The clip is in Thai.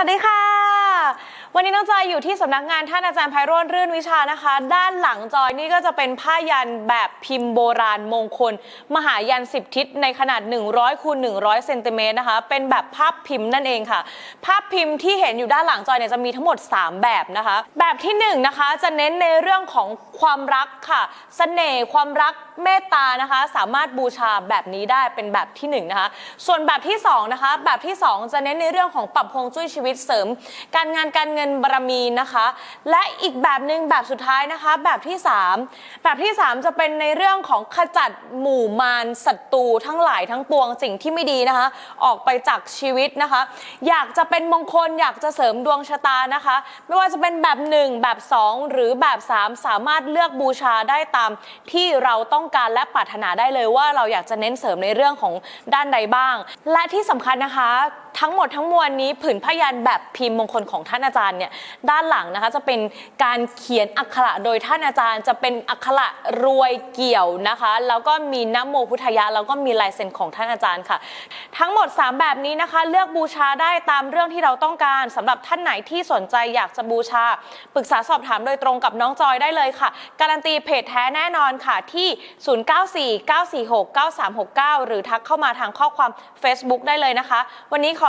วัสดีค่ะ วันนี้น้องจอยอยู่ที่สำนักงานท่านอาจารย์ไพโรจน์รื่นวิชานะคะ ด้านหลังจอยนี่ก็จะเป็นผ้ายันแบบพิมพ์โบราณมงคล มหายัน 10 ทิศในขนาด 100คูณ100เซนติเมตรนะคะ เป็นแบบภาพพิมพ์นั่นเองค่ะ ภาพพิมพ์ที่เห็นอยู่ด้านหลังจอยเนี่ยจะมีทั้งหมด 3 แบบนะคะ แบบที่1นงนะคะจะเน้นในเรื่องของความรักค่ะเสน่ห์ความรักเมตตานะคะ สามารถบูชาแบบนี้ได้เป็นแบบที่1นงนะคะ ส่วนแบบที่2นะคะแบบที่ 2 จะเน้นในเรื่องของปรับฮวงจุ้ยชีวิตเสริม การงานการเงินบารมีนะคะ และอีกแบบหนึ่งแบบสุดท้ายนะคะ แบบที่ 3 แบบที่ 3 จะเป็นในเรื่องของขจัดหมู่มารศัตรูทั้งหลายทั้งปวงสิ่งที่ไม่ดีนะคะ ออกไปจากชีวิตนะคะ อยากจะเป็นมงคลอยากจะเสริมดวงชะตานะคะ ไม่ว่าจะเป็นแบบ 1 แบบ 2 หรือแบบ 3 สามารถเลือกบูชาได้ตามที่เราต้องการและปรารถนาได้เลยว่าเราอยากจะเน้นเสริมในเรื่องของด้านใดบ้าง และที่สำคัญนะคะ ทั้งหมดทั้งมวลนี้ผืนพยันแบบพิมพ์มงคลของท่านอาจารย์เนี่ยด้านหลังนะคะจะเป็นการเขียนอักขระโดยท่านอาจารย์ จะเป็นอักขระรวยเกี่ยวนะคะ แล้วก็มีน้ำโมพุทธยะแล้วก็มีลายเซ็นของท่านอาจารย์ค่ะ ทั้งหมด 3 แบบนี้นะคะ เลือกบูชาได้ตามเรื่องที่เราต้องการสำหรับท่านไหนที่สนใจอยากจะบูชาปรึกษาสอบถามโดยตรงกับน้องจอยได้เลยค่ะ การันตีเพจแท้แน่นอนค่ะที่ 0949469369 หรือทักเข้ามาทางข้อความ Facebook ได้เลยนะคะ วันนี้ขอ